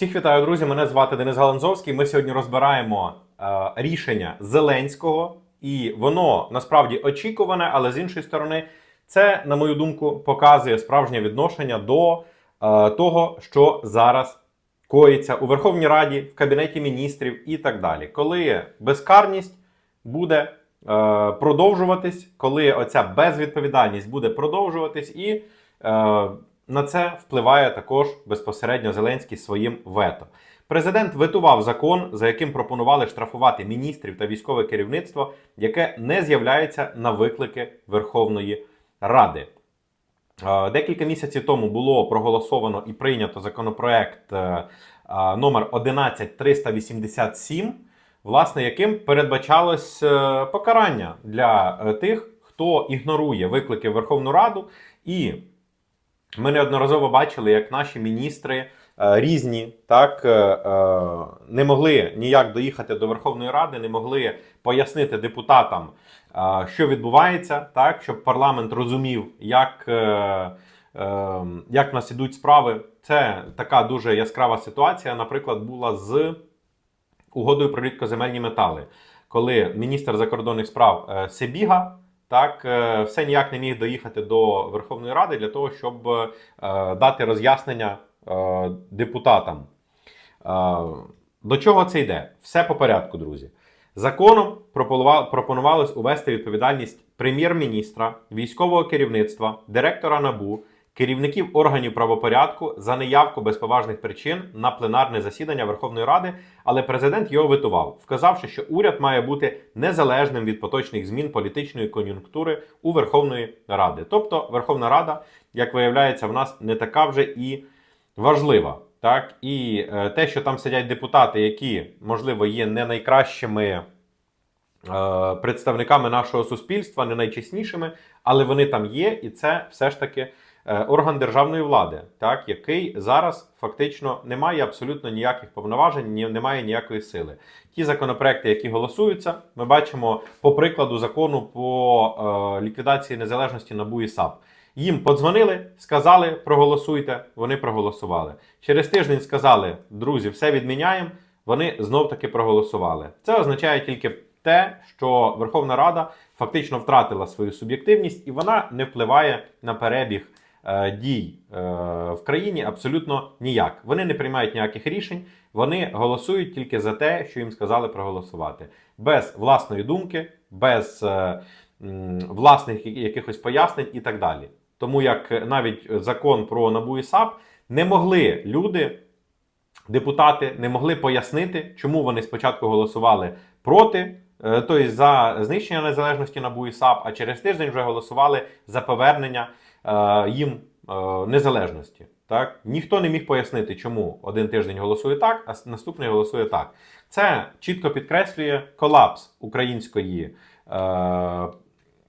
Всіх вітаю, друзі. Мене звати Денис Галанзовський. Ми сьогодні розбираємо е, рішення Зеленського, і воно насправді очікуване, але з іншої сторони, це, на мою думку, показує справжнє відношення до е, того, що зараз коїться у Верховній Раді, в Кабінеті міністрів і так далі. Коли безкарність буде е, продовжуватись, коли оця безвідповідальність буде продовжуватись, і е, на це впливає також безпосередньо Зеленський своїм вето. Президент ветував закон, за яким пропонували штрафувати міністрів та військове керівництво, яке не з'являється на виклики Верховної Ради. Декілька місяців тому було проголосовано і прийнято законопроект е, номер 11387, власне, яким передбачалось е, покарання для е, тих, хто ігнорує виклики Верховну Раду. І ми неодноразово бачили, як наші міністри е, різні так е, е, не могли ніяк доїхати до Верховної Ради, не могли пояснити депутатам, що відбувається, так щоб парламент розумів, як, як в нас ідуть справи. Це така дуже яскрава ситуація. Наприклад, була з угодою про рідкоземельні метали, коли міністр закордонних справ Себіга. Так, е, все ніяк не міг доїхати до Верховної Ради для того, щоб е, дати роз'яснення е, депутатам. До чого це йде? Все по порядку, друзі. Законом пропонува- пропонувалось увести відповідальність прем'єр-міністра, військового керівництва, директора НАБУ, керівників органів правопорядку за неявку без поважних причин на пленарне засідання Верховної Ради, але президент його витував, вказавши, що уряд має бути незалежним від поточних змін політичної кон'юнктури у Верховної Ради. Тобто Верховна Рада, як виявляється, в нас не така вже і важлива. Так, і е, те, що там сидять депутати, які, можливо, є не найкращими е, представниками нашого суспільства, не найчеснішими, але вони там є, і це все ж таки орган державної влади, так, який зараз фактично не має абсолютно ніяких повноважень, не має ніякої сили. Ті законопроекти, які голосуються, ми бачимо по прикладу закону по е, ліквідації незалежності НАБУ і САП. Їм подзвонили, сказали, проголосуйте, вони проголосували. Через тиждень сказали, друзі, все відміняємо. Вони знов таки проголосували. Це означає тільки те, що Верховна Рада фактично втратила свою суб'єктивність і вона не впливає на перебіг е, дій е, в країні абсолютно ніяк. Вони не приймають ніяких рішень, вони голосують тільки за те, що їм сказали проголосувати, без власної думки, без е, власних якихось пояснень і так далі. Тому як навіть закон про НАБУ і САП не могли люди, депутати, не могли пояснити, чому вони спочатку голосували проти, е, тобто за знищення незалежності НАБУ і САП, а через тиждень вже голосували за повернення е, їм е, незалежності. Так? Ніхто не міг пояснити, чому один тиждень голосує так, а наступний голосує так. Це чітко підкреслює колапс української е,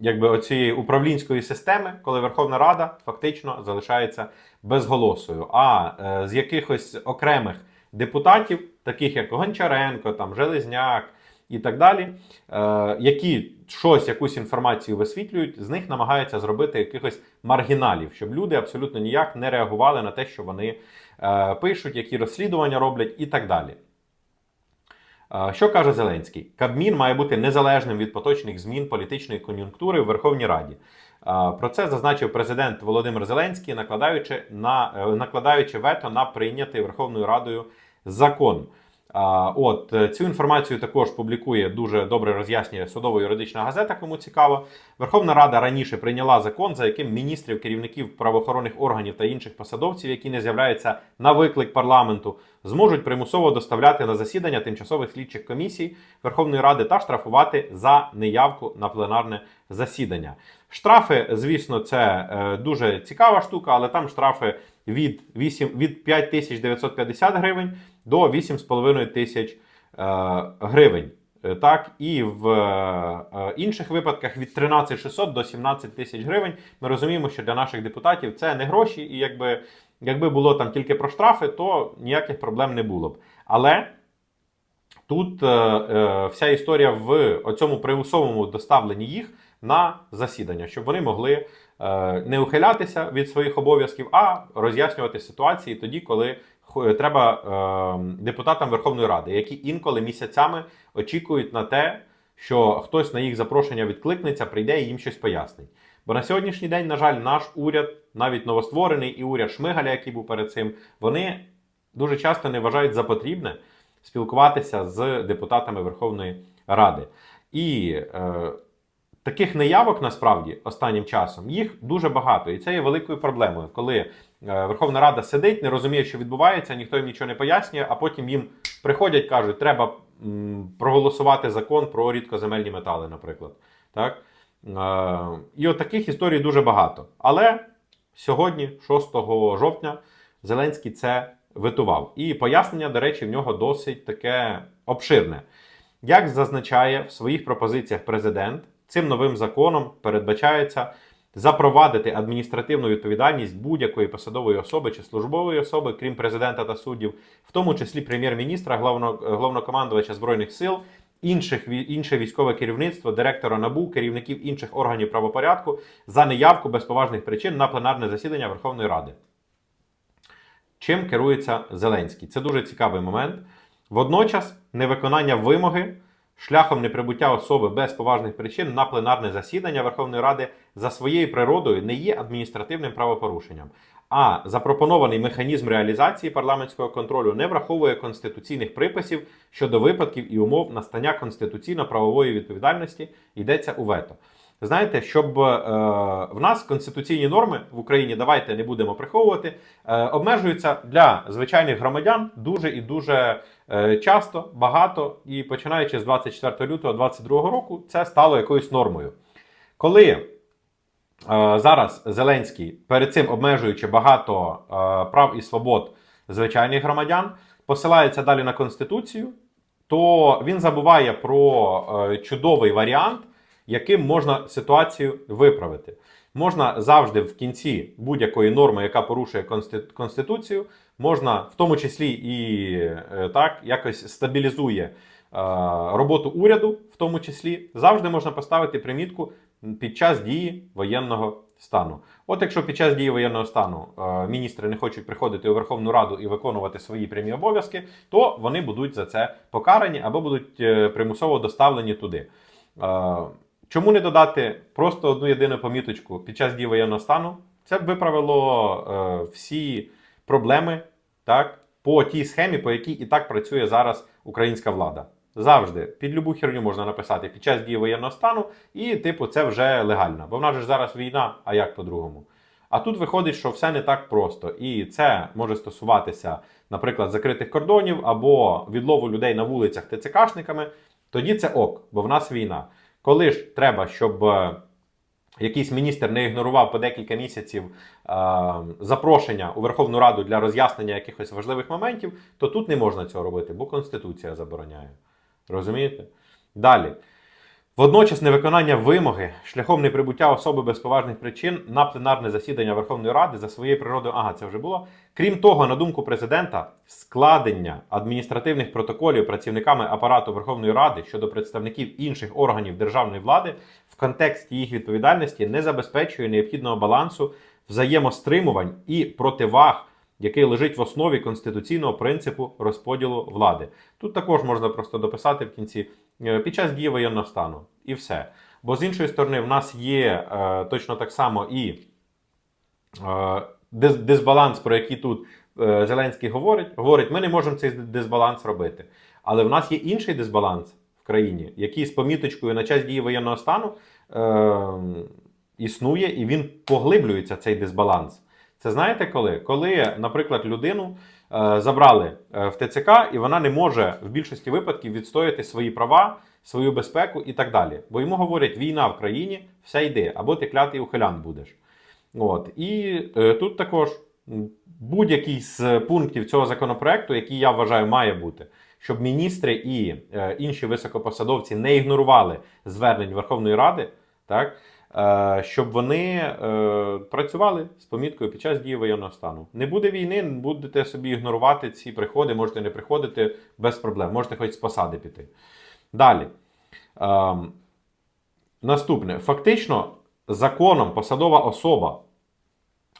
якби оцієї управлінської системи, коли Верховна Рада фактично залишається безголосою. А е, з якихось окремих депутатів, таких як Гончаренко, там Железняк і так далі, е, які щось, якусь інформацію висвітлюють, з них намагаються зробити якихось маргіналів, щоб люди абсолютно ніяк не реагували на те, що вони е, пишуть, які розслідування роблять і так далі. Е, Що каже Зеленський? Кабмін має бути незалежним від поточних змін політичної кон'юнктури в Верховній Раді. Про це зазначив президент Володимир Зеленський, накладаючи на накладаючи вето на прийнятий Верховною Радою закон. От е, цю інформацію також публікує дуже добре роз'яснює судово-юридична газета. Кому цікаво, Верховна Рада раніше прийняла закон, за яким міністрів, керівників правоохоронних органів та інших посадовців, які не з'являються на виклик парламенту, зможуть примусово доставляти на засідання тимчасових слідчих комісій Верховної Ради та штрафувати за неявку на пленарне засідання. Штрафи, звісно, це е, дуже цікава штука, але там штрафи від 8, від 5950 гривень до 8,5 тисяч е, гривень. Е, Так, і в е, інших випадках від 13600 до 17 тисяч гривень. Ми розуміємо, що для наших депутатів це не гроші, і якби, якби було там тільки про штрафи, то ніяких проблем не було б. Але тут е, е, вся історія в цьому примусовому доставленні їх на засідання, щоб вони могли е, не ухилятися від своїх обов'язків, а роз'яснювати ситуації тоді, коли треба е, депутатам Верховної Ради, які інколи місяцями очікують на те, що хтось на їх запрошення відкликнеться, прийде і їм щось пояснить. Бо на сьогоднішній день, на жаль, наш уряд, навіть новостворений, і уряд Шмигаля, який був перед цим, вони дуже часто не вважають за потрібне спілкуватися з депутатами Верховної Ради. І е, таких неявок насправді останнім часом їх дуже багато, і це є великою проблемою, коли е, Верховна Рада сидить, не розуміє, що відбувається, ніхто їм нічого не пояснює, а потім їм приходять, кажуть, треба проголосувати закон про рідкоземельні метали, наприклад. Так? Е, і от таких історій дуже багато. Але сьогодні, 6 жовтня, Зеленський це витував. І пояснення, до речі, в нього досить таке обширне. Як зазначає в своїх пропозиціях президент, цим новим законом передбачається запровадити адміністративну відповідальність будь-якої посадової особи чи службової особи, крім президента та суддів, в тому числі прем'єр-міністра, головно- головнокомандувача збройних сил, інших інше військове керівництво, директора НАБУ, керівників інших органів правопорядку за неявку без поважних причин на пленарне засідання Верховної Ради. Чим керується Зеленський? Це дуже цікавий момент. Водночас, невиконання вимоги шляхом неприбуття особи без поважних причин на пленарне засідання Верховної Ради за своєю природою не є адміністративним правопорушенням. А запропонований механізм реалізації парламентського контролю не враховує конституційних приписів щодо випадків і умов настання конституційно-правової відповідальності йдеться у вето. Знаєте, щоб е, в нас конституційні норми в Україні, давайте не будемо приховувати, е, обмежуються для звичайних громадян дуже і дуже часто, багато, і починаючи з 24 лютого 2022 року, це стало якоюсь нормою. Коли е, зараз Зеленський, перед цим обмежуючи багато е, прав і свобод звичайних громадян, посилається далі на Конституцію, то він забуває про е, чудовий варіант, яким можна ситуацію виправити. Можна завжди в кінці будь-якої норми, яка порушує Конституцію, можна в тому числі і е, так якось стабілізує е, роботу уряду, в тому числі, завжди можна поставити примітку під час дії воєнного стану. От якщо під час дії воєнного стану е, міністри не хочуть приходити у Верховну Раду і виконувати свої прямі обов'язки, то вони будуть за це покарані або будуть примусово доставлені туди. Чому не додати просто одну єдину поміточку під час дії воєнного стану? Це б виправило е, всі проблеми так, по тій схемі, по якій і так працює зараз українська влада. Завжди під любу херню можна написати під час дії воєнного стану, і, типу, це вже легально. Бо в нас же зараз війна, а як по-другому? А тут виходить, що все не так просто. І це може стосуватися, наприклад, закритих кордонів або відлову людей на вулицях ТЦКшниками. Тоді це ок, бо в нас війна. Коли ж треба, щоб е, якийсь міністр не ігнорував по декілька місяців е, запрошення у Верховну Раду для роз'яснення якихось важливих моментів, то тут не можна цього робити, бо Конституція забороняє. Розумієте? Далі. Водночас невиконання вимоги шляхом неприбуття особи без поважних причин на пленарне засідання Верховної Ради за своєю природою, ага, це вже було. Крім того, на думку президента, складення адміністративних протоколів працівниками апарату Верховної Ради щодо представників інших органів державної влади в контексті їх відповідальності не забезпечує необхідного балансу взаємостримувань і противаг, який лежить в основі конституційного принципу розподілу влади. Тут також можна просто дописати в кінці під час дії воєнного стану і все. Бо з іншої сторони, в нас є е, точно так само і е, дисбаланс, про який тут е, Зеленський говорить. Говорить, ми не можемо цей дисбаланс робити. Але в нас є інший дисбаланс в країні, який з поміточкою на час дії воєнного стану е, існує, і він поглиблюється цей дисбаланс. Це знаєте коли? Коли, наприклад, людину е, забрали е, в ТЦК, і вона не може в більшості випадків відстояти свої права, свою безпеку і так далі. Бо йому говорять, війна в країні, все йде, або ти клятий ухилян будеш. От. І е, тут також будь-який з пунктів цього законопроекту, який я вважаю, має бути, щоб міністри і е, інші високопосадовці не ігнорували звернень Верховної Ради, так, е, щоб вони е, працювали з поміткою під час дії воєнного стану. Не буде війни, будете собі ігнорувати ці приходи, можете не приходити без проблем, можете хоч з посади піти. Далі. Ем, наступне. Фактично, законом посадова особа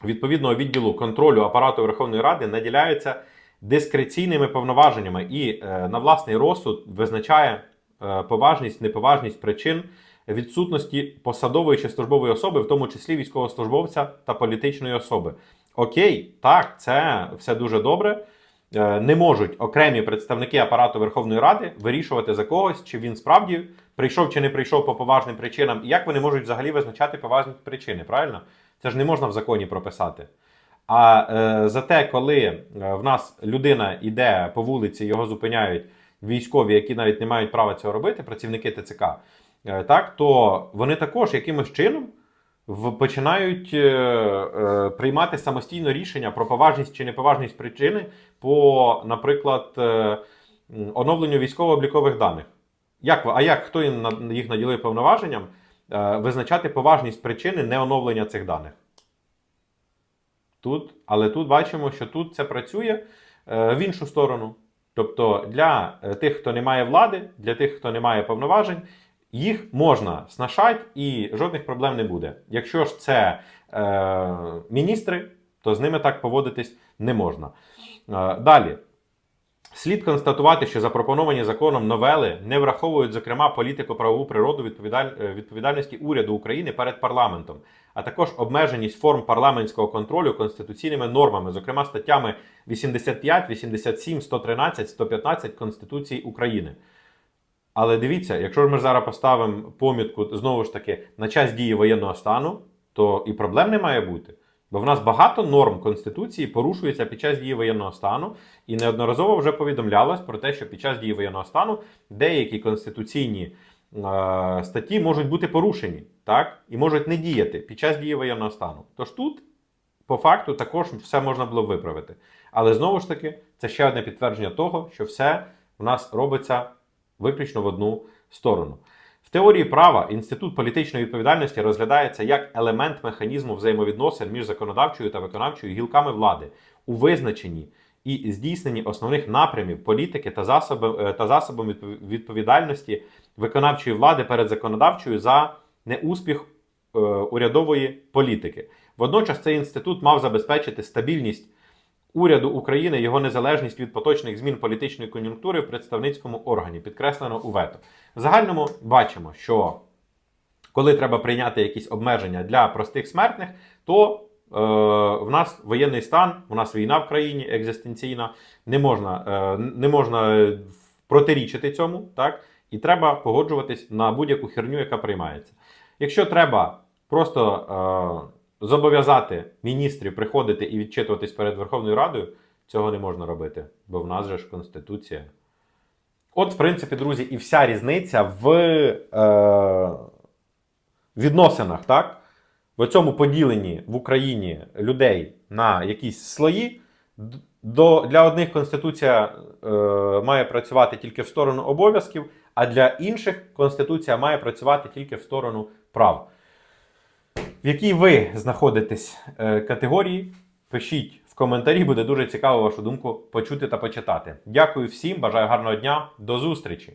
відповідного відділу контролю апарату Верховної Ради наділяється дискреційними повноваженнями і е, на власний розсуд визначає е, поважність, неповажність причин відсутності посадової чи службової особи, в тому числі військовослужбовця та політичної особи. Окей, так, це все дуже добре. Е, Не можуть окремі представники апарату Верховної Ради вирішувати за когось, чи він справді прийшов чи не прийшов по поважним причинам, і як вони можуть взагалі визначати поважні причини, правильно? Це ж не можна в законі прописати. А е, зате, коли е, в нас людина йде по вулиці, його зупиняють військові, які навіть не мають права цього робити, працівники ТЦК, так, то вони також якимось чином починають е, е, приймати самостійно рішення про поважність чи неповажність причини по, наприклад, е, оновленню військово-облікових даних. Як, а як хто їх наділив повноваженням е, визначати поважність причини неоновлення цих даних? Тут, але тут бачимо, що тут це працює е, в іншу сторону. Тобто для е, тих, хто не має влади, для тих, хто не має повноважень, їх можна снашати і жодних проблем не буде. Якщо ж це е, міністри, то з ними так поводитись не можна. Е, далі. Слід констатувати, що запропоновані законом новели не враховують, зокрема, політико-правову природу відповідаль... е, відповідальності уряду України перед парламентом, а також обмеженість форм парламентського контролю конституційними нормами, зокрема статтями 85, 87, 113, 115 Конституції України. Але дивіться, якщо ж ми зараз поставимо помітку знову ж таки на час дії воєнного стану, то і проблем не має бути. Бо в нас багато норм Конституції порушується під час дії воєнного стану, і неодноразово вже повідомлялось про те, що під час дії воєнного стану деякі конституційні е, статті можуть бути порушені, так? І можуть не діяти під час дії воєнного стану. Тож тут, по факту, також все можна було виправити. Але знову ж таки, це ще одне підтвердження того, що все в нас робиться виключно в одну сторону. В теорії права інститут політичної відповідальності розглядається як елемент механізму взаємовідносин між законодавчою та виконавчою гілками влади у визначенні і здійсненні основних напрямів політики та засоби, е, та засобом відповідальності виконавчої влади перед законодавчою за неуспіх е, урядової політики. Водночас цей інститут мав забезпечити стабільність уряду України, його незалежність від поточних змін політичної кон'юнктури в представницькому органі, підкреслено у вето. В загальному бачимо, що коли треба прийняти якісь обмеження для простих смертних, то е, в нас воєнний стан, у нас війна в країні екзистенційна, не можна, е, не можна протирічити цьому, так? І треба погоджуватись на будь-яку херню, яка приймається. Якщо треба просто е, зобов'язати міністрів приходити і відчитуватись перед Верховною Радою, цього не можна робити, бо в нас же ж Конституція. От, в принципі, друзі, і вся різниця в е, відносинах, так? В цьому поділенні в Україні людей на якісь слої. До, для одних Конституція е, має працювати тільки в сторону обов'язків, а для інших Конституція має працювати тільки в сторону прав. В якій ви знаходитесь е, категорії, пишіть в коментарі, буде дуже цікаво вашу думку почути та почитати. Дякую всім, бажаю гарного дня, до зустрічі!